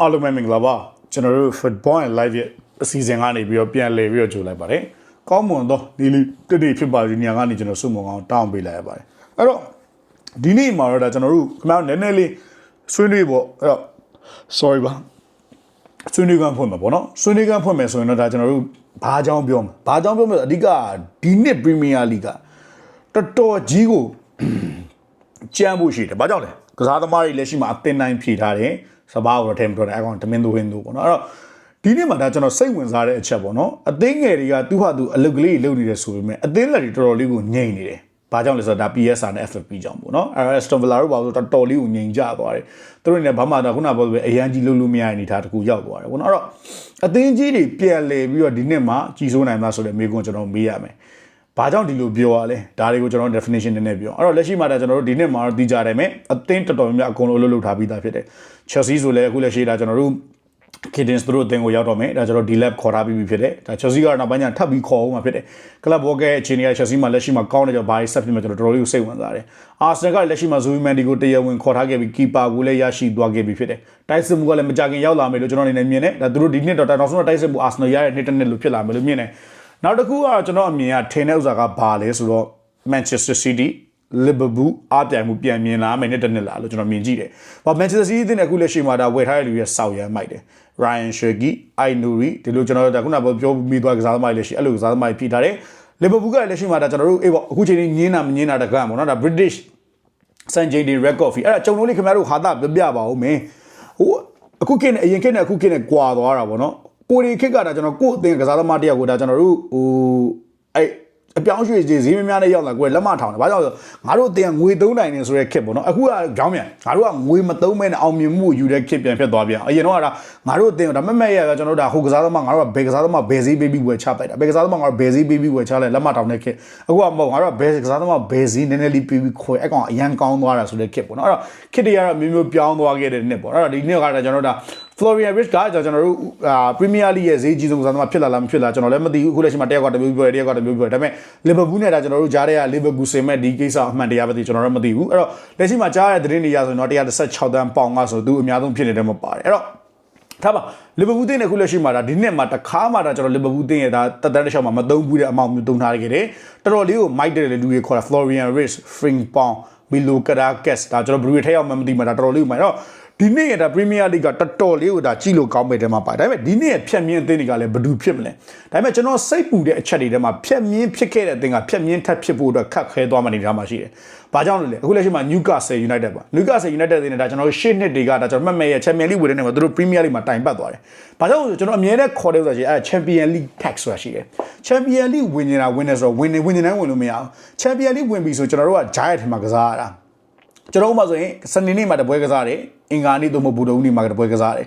အားလုံးပဲမင်္ဂလာပါကျွန်တော်တို့ Football and Live ရဲ့အစီအစဉ်ကနေပြီးတော့ပြန်လည်ပြီးတော့ကြိုလိုက်ပါတယ်ကောင်းမွန်သောဒီလေးတတိဖြစ်ပါစီနေရာကနေကျွန်တော်စုံမအောင်တောင်းပေးလိုက်ရပါတယ်အဲ့တော့ဒီနေ့မှာတော့ဒါကျွန်တော်တို့ခင်ဗျားနည်းနည်းလေးဆွေးနွေးပေါ့အဲ့တော့ sorry ပါဆွေးနွေးကန်းဖွင့်မှာပေါ့နော်ဆွေးနွေးကန်းဖွင့်မယ်ဆိုရင်တော့ဒါကျွန်တော်တို့ဘာအကြောင်းပြောမှာဘာအကြောင်းပြောမလဲအဓိကဒီနှစ် Premier League ကတော်တော်ကြီးကိုကြမ်းဖို့ရှိတယ်။ဘာကြောင့်လဲ။ကစားသမားတွေလက်ရှိမှာအသင်းတိုင်းဖြည့်ထားတယ်။ စဘာကိုတော့ထဲမပြောနဲ့အကောင်တမင်သူဟင်းသူပေါ့နော်။အဲ့တော့ဒီနေ့မှာဒါကျွန်တော်စိတ်ဝင်စားတဲ့အချက်ပေါ့နော်။အသင်းငယ်တွေကသူ့ဟာသူအလုတ်ကလေးလုပ်နေတယ်ဆိုပေမဲ့အသင်းလက်တွေတော်တော်လေးကိုငြိမ်နေတယ်။ဘာကြောင့်လဲဆိုတော့ဒါ PSR နဲ့ FFP ကြောင့်ပေါ့နော်။အဲ့ Aston Villa တို့ပါဆိုတော်တော်လေးကိုငြိမ်ကြသွားတယ်။သူတို့နေဘာမှတော့ခုနကပြောလို့အရန်ကြီးလုပ်လို့မရတဲ့အနေအထားတစ်ခုရောက်သွားတယ်ပေါ့နော်။အဲ့တော့အသင်းကြီးတွေပြန်လဲပြီးတော့ဒီနှစ်မှာကြီးစိုးနိုင်မှာဆိုတဲ့မိကွန်းကျွန်တော်မေးရမယ်။ ဘာကြောင့်ဒီလိုပြောရလဲဒါတွေကိုကျွန်တော် definition နည်းနည်းပြောအဲ့တော့လက်ရှိမှာဒါကျွန်တော်တို့ဒီနှစ်မှာတော့သိကြတယ်မယ်အသင်းတော်တော်များများအကုန်လုံးအလုပ်လုပ်ထားပြီးသားဖြစ်တယ် Chelsea ဆိုလည်းအခုလက်ရှိဒါကျွန်တော်တို့ Kittens သူတို့အသင်းကိုရောက်တော့မယ်ဒါကျွန်တော် D-Lab ခေါ်ထားပြီးပြီဖြစ်တယ်ဒါ Chelsea ကတော့နောက်ပိုင်းကျထပ်ပြီးခေါ်အောင်မှာဖြစ်တယ် Club World ရဲ့အခြေအနေက Chelsea မှာလက်ရှိမှာကောင်းနေကြဘာဆက်ဖြစ်မှာကျွန်တော်တော်တော်လေးကိုစိတ်ဝင်စားတယ် Arsenal ကလက်ရှိမှာ Zoe Mendy ကိုတရားဝင်ခေါ်ထားခဲ့ပြီး keeper ကိုလည်းရရှိသွားခဲ့ပြီဖြစ်တယ်တိုက်စစ်မှုကလည်းမကြခင်ရောက်လာမယ်လို့ကျွန်တော်အနေနဲ့မြင်တယ်ဒါသူတို့ဒီနှစ်တော့နောက်ဆုံးတော့တိုက်စစ်မှု Arsenal ရတဲ့နှစ်တစ်နှစ်လို့ဖြစ်လာမယ်လို့မြင်တယ် နောက်တစ်ခုကတော့ကျွန်တော်အမြင်ကထင်တဲ့ဥစ္စာကဘာလဲဆိုတော့ Manchester City Liverpool အားပြိုင်မှုပြန်မြင်လာမယ်နဲ့တနစ်လာလို့ကျွန်တော်မြင်ကြည့်တယ်။ဘာ Manchester City တဲ့အခုလက်ရှိမှာဒါဝယ်ထားတဲ့လူရဲ့စောက်ရမ်းမိုက်တယ်။ Ryan Shaqiri, Ainouri ဒီလိုကျွန်တော်တို့ကခုနကပြောမိသွားကစားသမားတွေလက်ရှိအဲ့လိုကစားသမားတွေဖိထားတယ်။ Liverpool ကလက်ရှိမှာဒါကျွန်တော်တို့အေးပေါ့အခုချိန်ကြီးညင်းတာမညင်းတာတကန့်ပေါ့နော်ဒါ British စန်ဂျေဒီ record fee အဲ့ဒါကြုံလို့လေခင်ဗျားတို့ဟာတာပြပြပါဦးမင်းဟိုအခုခေတ်နဲ့အရင်ခေတ်နဲ့အခုခေတ်နဲ့ကွာသွားတာဗောနော် ကိုရီခေတ်ကဒါကျွန်တော်ကို့အသင်ကစားသမားတယောက်ကိုဒါကျွန်တော်တို့ဟိုအဲ့အပြောင်းရွှေ့ကြီးဈေးမများနဲ့ရောက်လာကိုယ်လက်မထောင်တယ်ဘာကြောင့်လဲငါတို့အတင်ငွေသုံးနိုင်နေဆိုတဲ့ခစ်ပေါ့နော်အခုကကြောင်းမြန်ငါတို့ကငွေမသုံးမဲနဲ့အောင်မြင်မှုယူတဲ့ခစ်ပြန်ဖြစ်သွားပြန်အရင်တော့ကဒါငါတို့အတင်ဒါမက်မက်ရကျွန်တော်တို့ဒါဟိုကစားသမားငါတို့ကဘယ်ကစားသမားဘယ်ဈေးပေးပြီးဝယ်ချပိုက်တာဘယ်ကစားသမားငါတို့ဘယ်ဈေးပေးပြီးဝယ်ချလဲလက်မထောင်တဲ့ခစ်အခုကမဟုတ်ငါတို့ကဘယ်ကစားသမားဘယ်ဈေးနည်းနည်းလေးပေးပြီးခွဲအကောင်အရန်ကောင်းသွားတာဆိုတဲ့ခစ်ပေါ့နော်အဲ့တော့ခစ်တွေကတော့မျိုးမျိုးပြောင်းသွားခဲ့တဲ့နှစ်ပေါ့အဲ့တော့ဒီနှစ်ကဒါကျွန်တော်တို့ဒါ Florian Rich ကကျွန်တော်တို့အာ Premier League ရဲ့ဈေးကြီးဆုံးကစားသမားဖြစ်လာလားမဖြစ်လားကျွန်တော်လည်းမသိဘူးအခုလက်ရှိမှာတယောက်ကတမျိုးပြောတယ်တယောက်ကတမျိုးပြောတယ်ဒါပေမဲ့ Liverpool နဲ့ဒါကျွန်တော်တို့ကြားတဲ့က Liverpool စင်မဲ့ဒီကိစ္စအမှန်တရားပဲသိကျွန်တော်လည်းမသိဘူးအဲ့တော့လက်ရှိမှာကြားရတဲ့သတင်းတွေရဆိုရင်တော့116တန်းပေါင်ကဆိုသူအများဆုံးဖြစ်နေတယ်မပါတယ်အဲ့တော့ထားပါလီဗာပူးတင်းနဲ့ခုလက်ရှိမှာဒါဒီနှစ်မှာတခါမှဒါကျွန်တော်လီဗာပူးတင်းရဲ့ဒါတက်တန်းတစ်လျှောက်မှာမသုံးဘူးတဲ့အမောင်မျိုးသုံးထားခဲ့တယ်တော်တော်လေးကိုမိုက်တယ်လေလူတွေခေါ်တာ Florian Rich Frimpong Milo Caracas ဒါကျွန်တော်ဘယ်လိုထည့်အောင်မှမသိမှာဒါတော်တော်လေးကိုမိုက်တော့ ဒီနေ့ရတာပရီးမီးယားလိဂ်ကတော်တော်လေးကိုဒါကြည့်လို့ကောင်းပေတယ်မှာပါဒါပေမဲ့ဒီနေ့ရဖြတ်မြင့်အသင်းတွေကလည်းဘယ်သူဖြစ်မလဲဒါပေမဲ့ကျွန်တော်စိတ်ပူတဲ့အချက်တွေထဲမှာဖြတ်မြင့်ဖြစ်ခဲ့တဲ့အသင်းကဖြတ်မြင့်ထပ်ဖြစ်ဖို့အတွက်ခက်ခဲသွားမှနေထားမှာရှိတယ်ဘာကြောင့်လဲအခုလက်ရှိမှာ Newcastle United ပါ Newcastle United တွေနဲ့ဒါကျွန်တော်ရှေ့နှစ်တွေကဒါကျွန်တော်မှတ်မဲ့ရ Champions League ဝယ်တဲ့နေမှာသူတို့ Premier League မှာတိုင်ပတ်သွားတယ်ဘာကြောင့်လဲကျွန်တော်အမြဲတမ်းခေါ်တယ်ဆိုတာရှိအဲ Champions League tax ဆိုတာရှိတယ် Champions League ဝင်နေတာဝင်နေဆိုတော့ဝင်နေဝင်နေတိုင်းဝင်လို့မရအောင် Champions League ဝင်ပြီဆိုကျွန်တော်တို့က Giant ထဲမှာကစားရတာ ကျွန်တော်ဥပမာဆိုရင်စနေနေ့မှာတပွဲကစားတယ်အင်္ဂါနေ့သို့မဟုတ်ဗုဒ္ဓဟူးနေ့မှာတပွဲကစားတယ်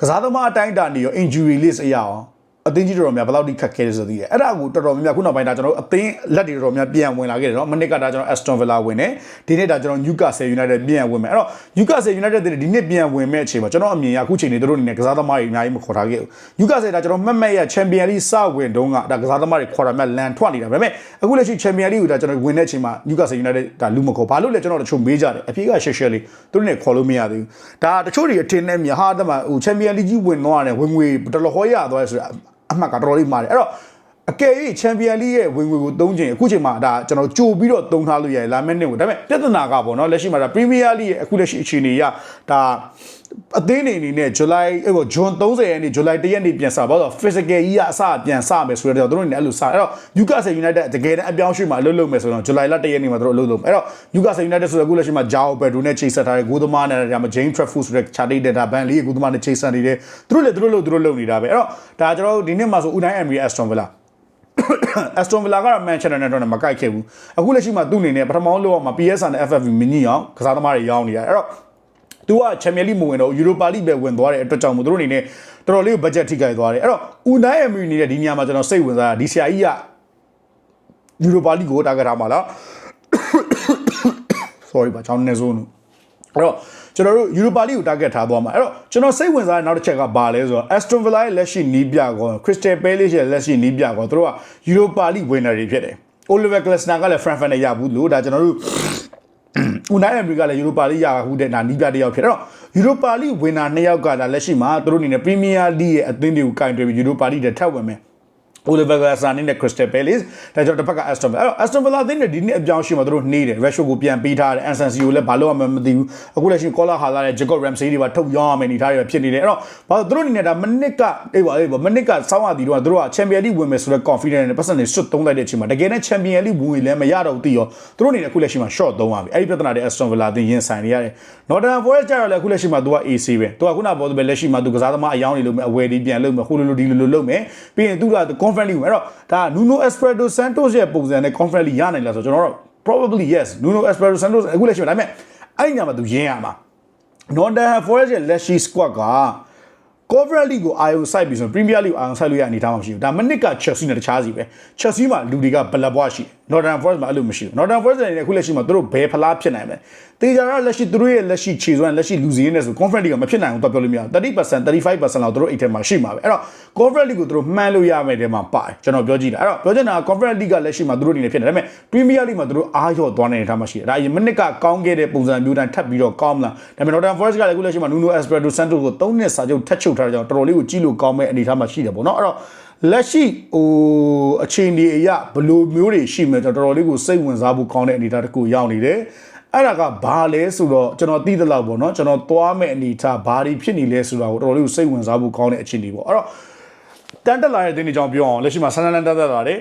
ကစားသမားအတိုင်းအတာနေရော injury list အရာအောင် အသင်းကြီးတော်တော်များဘယ်လောက်ထိခက်ခဲလဲဆိုသိတယ်အဲ့ဒါကိုတော်တော်များများခုနောက်ပိုင်းဒါကျွန်တော်အသင်းလက်တွေတော်တော်များပြန်ဝင်လာခဲ့တယ်เนาะမနစ်ကဒါကျွန်တော် Aston Villa ဝင်တယ်ဒီနေ့ဒါကျွန်တော် Newcastle United ပြန်ဝင်မယ်အဲ့တော့ Newcastle United တွေဒီနေ့ပြန်ဝင်မဲ့အချိန်မှာကျွန်တော်အမြင်ရအခုချိန်နေတို့အနေနဲ့ကစားသမားတွေအများကြီးမခေါ်ထားခဲ့ဘူး Newcastle ဒါကျွန်တော်မှတ်မှတ်ရ Champions League စဝင်တုန်းကဒါကစားသမားတွေခေါ်တာမှလန်ထွက်နေတာဒါပေမဲ့အခုလက်ရှိ Champions League ကိုဒါကျွန်တော်ဝင်တဲ့အချိန်မှာ Newcastle United ဒါလူမခေါ်ဘာလို့လဲကျွန်တော်တို့ချုံမေးကြတယ်အပြေကရှက်ရှက်လေးတို့နဲ့ခေါ်လို့မရသေးဘူးဒါတချို့တွေအထင်နဲ့မြဟာတမဟို Champions League ကြီးဝင်တော့တယ်ဝင်ငွေတော်တော်ဟောရသွားတယ်ဆိုတာ အမှတ်ကတော်တော်လေးမာတယ်အဲ့တော့ အကယ်၍ချန်ပီယံလိရဲ့ဝင်ငွေကိုသုံးချိန်အခုချိန်မှာဒါကျွန်တော်ကြိုပြီးတော့သုံးထားလို့ရတယ်လာမယ့်နှစ်ကိုဒါပေမဲ့ပြဿနာကပေါ့နော်လက်ရှိမှာဒါပရီးမီးယားလိရဲ့အခုလက်ရှိအခြေအနေရဒါအသင်းနေအနေနဲ့ဇူလိုင်ဟိုဂျွန်30ရက်နေ့ဇူလိုင်1ရက်နေ့ပြန်စပါတော့ physical ကြီးကအစပြန်စမယ်ဆိုတော့တို့နေအဲ့လိုစအဲ့တော့ Newcastle United တကယ်တမ်းအပြောင်းရွှေ့မှာအလုပ်လုပ်မယ်ဆိုတော့ဇူလိုင်လ1ရက်နေ့မှာတို့အလုပ်လုပ်မယ်အဲ့တော့ Newcastle United ဆိုတော့အခုလက်ရှိမှာ Jao Pedro နဲ့ချိန်ဆက်ထားတဲ့ဂိုးသမားနဲ့ဒါမှ James Trafford ဆိုတဲ့ charting data ဘန်လေးဂိုးသမားနဲ့ချိန်ဆက်နေတယ်သူတို့လည်းသူတို့လို့သူတို့လုပ်နေတာပဲအဲ့တော့ဒါကျွန်တော်တို့ဒီနေ့မှာဆို Unai Emery Aston Villa Aston Villa ကတော့ Manchester United နဲ့မကိုက်ခဲ့ဘူးအခုလက်ရှိမှာသူ့အနေနဲ့ပထမဆုံးလောက်မှာ PSR နဲ့ FFV မညိအောင်ကစားသမားတွေရောင်းနေရတယ်အဲ့တော့သူကချန်ပီယံလိမဝင်တော့ယူရိုပါလိပဲဝင်သွားတဲ့အတွက်ကြောင့်မို့သူတို့အနေနဲ့တော်တော်လေးကိုဘတ်ဂျက်ထိခိုက်သွားတယ်အဲ့တော့ Unai Emery နေတဲ့ဒီနေရာမှာကျွန်တော်စိတ်ဝင်စားတာဒီဆရာကြီးကယူရိုပါလိကိုတာဂက်ထားမှာလား sorry ပါချောင်းနေစိုးနူ အဲ့တော့ကျွန်တော်တို့ Europa League ကို target ထားသွားမှာအဲ့တော့ကျွန်တော်စိတ်ဝင်စားတဲ့နောက်တစ်ချက်ကဘာလဲဆိုတော့ Aston Villa ရဲ့လက်ရှိနီးပြကော Crystal Palace ရဲ့လက်ရှိနီးပြကောသူတို့က Europa League winner တွေဖြစ်တယ် Oliver Glasner ကလည်း Frankfurt နဲ့ရဘူးလို့ဒါကျွန်တော်တို့ Unai Emery ကလည်း Europa League ရဘူးတဲ့ဒါနီးပြတစ်ယောက်ဖြစ်တယ်အဲ့တော့ယူရိုပါလိဝင်နာနှစ်ယောက်ကဒါလက်ရှိမှာသူတို့အနေနဲ့ပရီးမီးယားလိရဲ့အသင်းတွေကိုကင်တွယ်ပြီးယူရိုပါလိတဲ့ထပ်ဝင်မယ် Oliver Glasner နဲ့ Crystal Palace ဒါကြောင့်တစ်ဖက်က Aston Villa အဲ့တော့ Aston Villa အသင်းနဲ့ဒီနေ့အပြောင်းအရွှေ့မှာသူတို့နှေးတယ် Rashford ကိုပြန်ပေးထားတယ် Ansansi ကိုလည်းဘာလို့မှမသိဘူးအခုလက်ရှိ Kola Hala နဲ့ Jacob Ramsey တွေပါထုတ်ရောင်းရမယ်နေထားတွေဖြစ်နေတယ်အဲ့တော့ဘာလို့သူတို့အနေနဲ့ဒါမနစ်ကအေးပါအေးပါမနစ်ကစောင်းရသည်တော့သူတို့က Champions League ဝင်မယ်ဆိုတော့ confidence နဲ့ပတ်စံတွေစွတ်သုံးလိုက်တဲ့အချိန်မှာတကယ်နဲ့ Champions League ဝင်လည်းမရတော့ဘူးသိရောသူတို့အနေနဲ့အခုလက်ရှိမှာ short သုံးရပြီအဲ့ဒီပြဿနာတွေ Aston Villa အသင်းရင်ဆိုင်နေရတယ် Nottingham Forest ကျတော့လည်းအခုလက်ရှိမှာသူက AC ပဲသူကခုနပေါ်သူပဲလက်ရှိမှာသူကစားသမားအယောင်းနေလို့မယ်အဝယ်ဒီပြန်လုပ်မယ်ဟိုလိုလိုဒီလိုလိုလုပ်မယ်ပြီးရင်သူက conference league ဝင်အဲ့တော့ဒါ Nuno Espirito Santos ရဲ့ပုံစံနဲ့ conference league ရနိုင်လားဆိုတော့ကျွန်တော်တို့ probably yes Nuno Espirito Santos အခုလက်ရှိမှာဒါပေမဲ့အဲ့ဒီညမှာသူရင်းရမှာ Nottingham Forest ရဲ့လက်ရှိ squad က Conference League ကိုအာရုံစိုက်ပြီးဆိုရင် Premier League ကိုအာရုံစိုက်လို့ရအနေထားမှမရှိဘူးဒါမနစ်က Chelsea နဲ့တခြားစီပဲ Chelsea မှာလူတွေကဘလဘွားရှိတယ် Nottingham Forest မှာအဲ့လိုမရှိဘူး Nottingham Forest အနေနဲ့အခုလက်ရှိမှာသူတို့ဘယ်ဖလားဖြစ်နိုင်မလဲတေချာရလက်ရှိသူတို့ရဲ့လက်ရှိခြေစွမ်းလက်ရှိလူစည်းရင်းနဲ့ဆို Conference League ကမဖြစ်နိုင်ဘူးတော့ပြောလို့မရဘူး30% 35%လောက်သူတို့အိတ်ထဲမှာရှိမှာပဲအဲ့တော့ Conference League ကိုသူတို့မှန်းလို့ရမယ်တဲ့မှာပါတယ်ကျွန်တော်ပြောကြည့်တာအဲ့တော့ပြောချင်တာက Conference League ကလက်ရှိမှာသူတို့အနေနဲ့ဖြစ်နေတယ်ဒါပေမဲ့ Premier League မှာသူတို့အားရော့သွားနေတဲ့ထားမှာရှိတယ်ဒါအရင်မနစ်ကကောင်းခဲ့တဲ့ပုံစံမျိုးတိုင်းထပ်ပြီးတော့ကောင်းမလားဒါပေမဲ့ Nottingham Forest ကလည်းအခုလက်ရှိမှာ Nuno Espirito Santos ကို3နှစ်စာချုပ်ထပ်ချုပ်ထားတဲ့ကြောင့်တော်တော်လေးကိုကြည့်လို့ကောင်းမဲ့အနေထားမှာရှိတယ်ပေါ့နော်အဲ့တော့လက်ရှိဟိုအချိန်ဒီအရာဘယ်လိုမျိုးတွေရှိမယ်ကျွန်တော်တော်တော်လေးကိုစိတ်ဝင်စားဖို့ကောင်းတဲ့အနေအထားတစ်ခုရောက်နေတယ်အဲ့ဒါကဘာလဲဆိုတော့ကျွန်တော်သိသလောက်ပေါ့နော်ကျွန်တော်သွားမဲ့အနေအထားဘာတွေဖြစ်နေလဲဆိုတာကိုတော်တော်လေးကိုစိတ်ဝင်စားဖို့ကောင်းတဲ့အခြေအနေပေါ့အဲ့တော့တန်တက်လာတဲ့တင်းတွေကြောင့်ပြောအောင်လက်ရှိမှာဆန်းဆန်းတန်တက်လာတယ်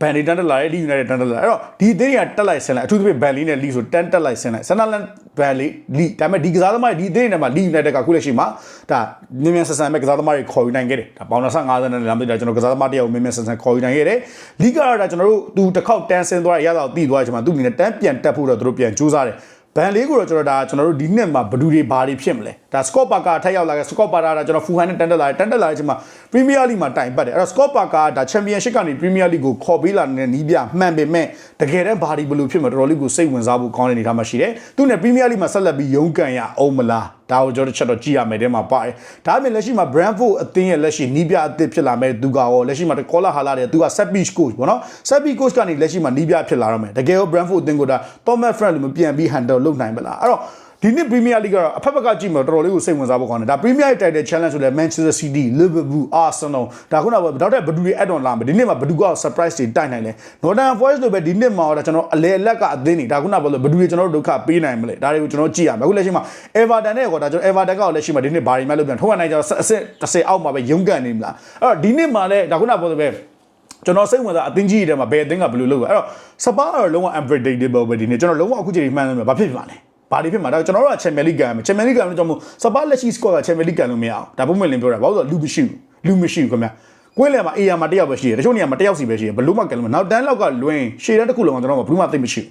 ဘန်လီတန်တက်လာတယ်လီယူနိုက်တက်တန်တက်လာအဲ့တော့ဒီအသင်းတွေကတက်လိုက်ဆင်းလိုက်အထူးသဖြင့်ဘန်လီနဲ့လီဆိုတန်တက်လိုက်ဆင်းလိုက်ဆန်နာလန်ဘန်လီလီဒါပေမဲ့ဒီကစားသမားတွေဒီအသင်းတွေမှာလီယူနိုက်တက်ကခုလက်ရှိမှာဒါမြင်မြန်ဆန်ဆန်ပဲကစားသမားတွေခေါ်ယူနိုင်ခဲ့တယ်ဒါပေါင်50နဲ့လာမသိတာကျွန်တော်ကစားသမားတယောက်မြင်မြန်ဆန်ဆန်ခေါ်ယူနိုင်ခဲ့တယ်လီကတော့ဒါကျွန်တော်တို့သူတစ်ခေါက်တန်းဆင်းသွားရရတော့တည်သွားတဲ့အချိန်မှာသူအနေနဲ့တန်းပြန်တက်ဖို့တော့သူတို့ပြန်ကြိုးစားတယ်ဘန်လေးကိုတော့ကျွန်တော်ဒါကျွန်တော်တို့ဒီနှစ်မှာဘဒူတွေဘာတွေဖြစ်မလဲဒါစကော့ပါကာထက်ရောက်လာခဲ့စကော့ပါကာဒါကျွန်တော်ဖူဟန်နဲ့တန်တက်လာတယ်တန်တက်လာတဲ့အချိန်မှာ ပရီးမီးယားလိမှာတိုင်ပတ်တယ်အဲ့တော့စကော့ပါကာဒါချန်ပီယံရှစ်ကနေပရီးမီးယားလိကိုခေါ်ပေးလာတဲ့နီးပြမှန်ပေမဲ့တကယ်တမ်းဘာတွေဘလို့ဖြစ်မှာတော်တော်လေးကိုစိတ်ဝင်စားဖို့ကောင်းတဲ့အနေအထားမှာရှိတယ်သူနဲ့ပရီးမီးယားလိမှာဆက်လက်ပြီးရုန်းကန်ရအောင်မလားဒါကိုကျွန်တော်တစ်ချက်တော့ကြည့်ရမယ်တဲ့မှာပါတယ်ဒါပေမဲ့လက်ရှိမှာ Brentford အသင်းရဲ့လက်ရှိနီးပြအသစ်ဖြစ်လာမဲ့သူကရောလက်ရှိမှာကောလာဟာလာတဲ့သူက set piece coach ပေါ့နော် set piece coach ကနေလက်ရှိမှာနီးပြဖြစ်လာတော့မယ်တကယ်ရော Brentford အသင်းကဒါ Thomas Frank လိုမပြန်ပြီး handle လုပ်နိုင်မလားအဲ့တော့ ဒီနှစ် Premier League ကတော့အဖက်ဖက်ကကြည့်မှာတော်တော်လေးကိုစိတ်ဝင်စားဖို့ကောင်းတယ်ဒါ Premier League Title Challenge ဆိုလဲ Manchester City Liverpool Arsenal ဒါခုနကဒေါက်တာဘဒူတွေ add on လာမယ်ဒီနှစ်မှာဘဒူက surprise တွေတိုက်နိုင်တယ် Northern Forest လိုပဲဒီနှစ်မှာတော့ကျွန်တော်အလေအလက်ကအသင်းတွေဒါခုနကပြောလို့ဘဒူတွေကျွန်တော်တို့ဒုက္ခပေးနိုင်မလဲဒါတွေကိုကျွန်တော်ကြည့်ရမယ်အခုလက်ရှိမှာ Everton နဲ့ကောဒါကျွန်တော် Everton ကလက်ရှိမှာဒီနှစ်ဘာတွေမှလုပ်ပြန်ထိုးရနိုင်ကြတော့အဆင့်တစ်ဆင့်အောက်မှာပဲရုန်းကန်နေမလားအဲ့တော့ဒီနှစ်မှာလည်းဒါခုနကပြောလို့ပဲကျွန်တော်စိတ်ဝင်စားအသင်းကြီးတွေထဲမှာဘယ်အသင်းကဘယ်လိုလုပ်လဲအဲ့တော့စပါကတော့လုံးဝ unpredictable ပဲဒီနေ့ကျွန်တော်လုံးဝအခုချိန်မှန်းလို့ဘာဖြစ်ဖြစ်ပါလဲ ဘာတွေဖြစ်မှာဒါကျွန်တော်တို့က Champions League ကန်မယ် Champions League ကန်လို့ကြောင့်မို့စပါလက်ရှိ score က Champions League ကန်လို့မရအောင်ဒါပုံမှန်လင်းပြောတာဘာလို့လဲဆိုတော့လူမရှိဘူးလူမရှိဘူးခင်ဗျာကွင်းလယ်မှာ AR မှာတယောက်ပဲရှိတယ်တချို့နေရာမှာတယောက်စီပဲရှိတယ်ဘလို့မှကန်လို့မနောက်တန်းလောက်ကလွင်ရှေ့တန်းတစ်ခုလုံးကကျွန်တော်ကဘလို့မှသိမရှိဘူး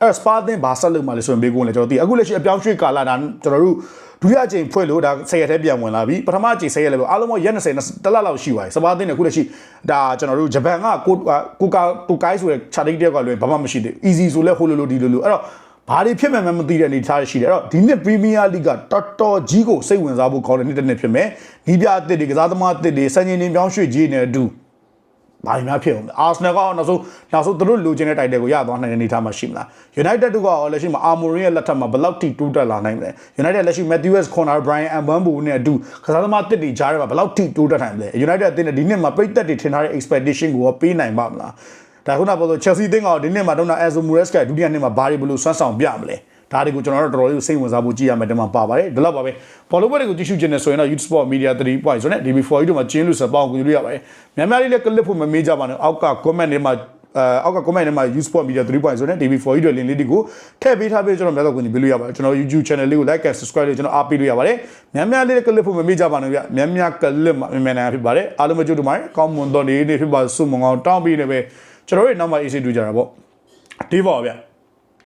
အဲ့စပါသင်းဘာဆက်လုပ်မှလဲဆိုရင်ဘေးကုန်းလေကျွန်တော်သိအခုလက်ရှိအပြောင်းရွှေ့ကာလာဒါကျွန်တော်တို့ဒုတိယအကြိမ်ဖွဲ့လို့ဒါဆယ်ရက်ထဲပြန်ဝင်လာပြီပထမအကြိမ်ဆယ်ရက်လည်းပဲအားလုံးရက်20တလလောက်ရှိသွားပြီစပါသင်းနဲ့အခုလက်ရှိဒါကျွန်တော်တို့ဂျပန်ကကိုကိုကာတိုကိုင်းဆိုတဲ့ charting တယောက်ကလွယ်ဘာမှမရှိသေးဘူး easy ဆိုလဲဟိုလိုလိုဒီလိုလိုအဲ့တော့ ဘာတွေဖြစ်မှန်းမသိတဲ့အနေအထားရှိတယ်အဲ့တော့ဒီနှစ် Premier League ကတော်တော်ကြီးကိုစိတ်ဝင်စားဖို့ကောင်းတဲ့နှစ်တစ်နှစ်ဖြစ်မယ်ဒီပြအသစ်တွေကစားသမားအသစ်တွေစံချိန်တင်ပြောင်းရွှေ့ကြီးနေအတူဘာတွေများဖြစ်အောင်လဲအာဆနယ်ကနောက်ဆုံးနောက်ဆုံးသူတို့လိုချင်တဲ့တိုက်တယ်ကိုရသွားနိုင်တဲ့အနေအထားမှာရှိမလား United တို့ကရောလက်ရှိမှာ Amorim ရဲ့လက်ထက်မှာဘယ်လောက်ထိတိုးတက်လာနိုင်မလဲ United လက်ရှိ Matthews Corner Brian Mbambo နဲ့အတူကစားသမားတစ်တွေကြားထဲမှာဘယ်လောက်ထိတိုးတက်နိုင်မလဲ United အသင်းနဲ့ဒီနှစ်မှာပြိသက်တွေထင်ထားတဲ့ expectation ကိုရောပေးနိုင်ပါမလား ဒါခုနကပြောလို့ Chelsea အသင်းကဒီနှစ်မှာတော့ Enzo Maresca ကဒုတိယနှစ်မှာဘာတွေဘယ်လိုဆွမ်းဆောင်ပြမလဲဒါတွေကိုကျွန်တော်တို့တော်တော်လေးစိတ်ဝင်စားဖို့ကြည့်ရမယ်တမပါပါတယ်ဒီလောက်ပါပဲဘောလုံးပွဲတွေကိုကြည့်ရှုခြင်းနဲ့ဆိုရင်တော့ YouTube Sport Media 3.0ဆိုနဲ့ DB4 တို့မှာကျင်းလို့စပောင်းကိုကြည့်လို့ရပါတယ်များများလေးလည်း clip ဖို့မမေးကြပါနဲ့အောက်က comment တွေမှာအဲအောက်က comment ထဲမှာ use sport media 3.0ဆိုနဲ့ DB4 ကြီးတွေ link လေးတွေကိုထည့်ပေးထားပြီးကျွန်တော်များတော့ကိုပေးလို့ရပါတယ်ကျွန်တော် YouTube channel လေးကို like and subscribe လေးကျွန်တော်အားပေးလို့ရပါတယ်များများလေး clip ဖို့မမေ့ကြပါနဲ့ဗျများများ clip မှာမြန်မြန်ဖြစ်ပါတယ်အားလုံးမကြိုးတူပါတယ်ကောင်းမွန်တော့နေနေဖြစ်ပါစုမငောင်းတောင်းပြီးနေပဲ ကျွန်တော်တို့နောက်မှ AC တူကြတာပေါ့ဒီပေါ့ဗျ